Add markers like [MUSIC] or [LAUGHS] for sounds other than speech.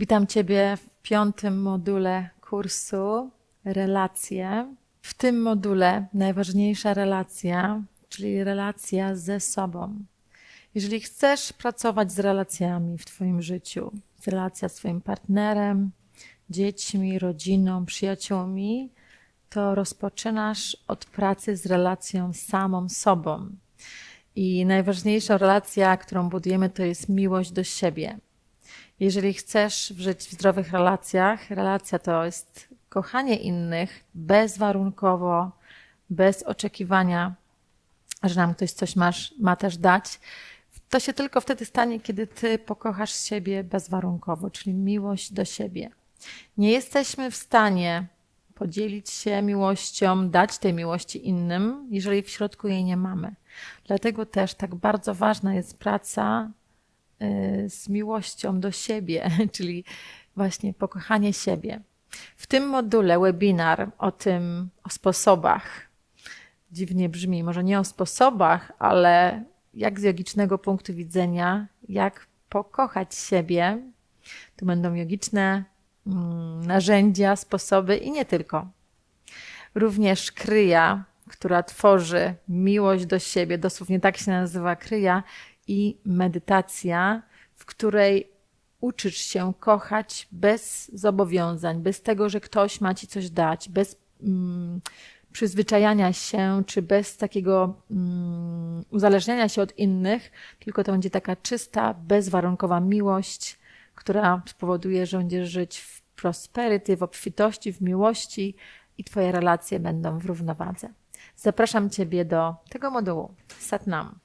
Witam Ciebie w piątym module kursu Relacje. W tym module najważniejsza relacja, czyli relacja ze sobą. Jeżeli chcesz pracować z relacjami w Twoim życiu, relacja z Twoim partnerem, dziećmi, rodziną, przyjaciółmi, to rozpoczynasz od pracy z relacją samą sobą. I najważniejsza relacja, którą budujemy, to jest miłość do siebie. Jeżeli chcesz żyć w zdrowych relacjach, relacja to jest kochanie innych bezwarunkowo, bez oczekiwania, że nam ktoś coś masz, ma też dać. To się tylko wtedy stanie, kiedy ty pokochasz siebie bezwarunkowo, czyli miłość do siebie. Nie jesteśmy w stanie podzielić się miłością, dać tej miłości innym, jeżeli w środku jej nie mamy. Dlatego też tak bardzo ważna jest praca z miłością do siebie, [LAUGHS] czyli właśnie pokochanie siebie. W tym module webinar o tym, o sposobach, dziwnie brzmi, może nie o sposobach, ale jak z jogicznego punktu widzenia, jak pokochać siebie. Tu będą jogiczne mm, narzędzia, sposoby i nie tylko. Również kryja, która tworzy miłość do siebie, dosłownie tak się nazywa kryja, i medytacja, w której uczysz się kochać bez zobowiązań, bez tego, że ktoś ma ci coś dać, bez mm, przyzwyczajania się, czy bez takiego mm, uzależniania się od innych, tylko to będzie taka czysta, bezwarunkowa miłość, która spowoduje, że będziesz żyć w prosperity, w obfitości, w miłości i Twoje relacje będą w równowadze. Zapraszam Ciebie do tego modułu Satnam.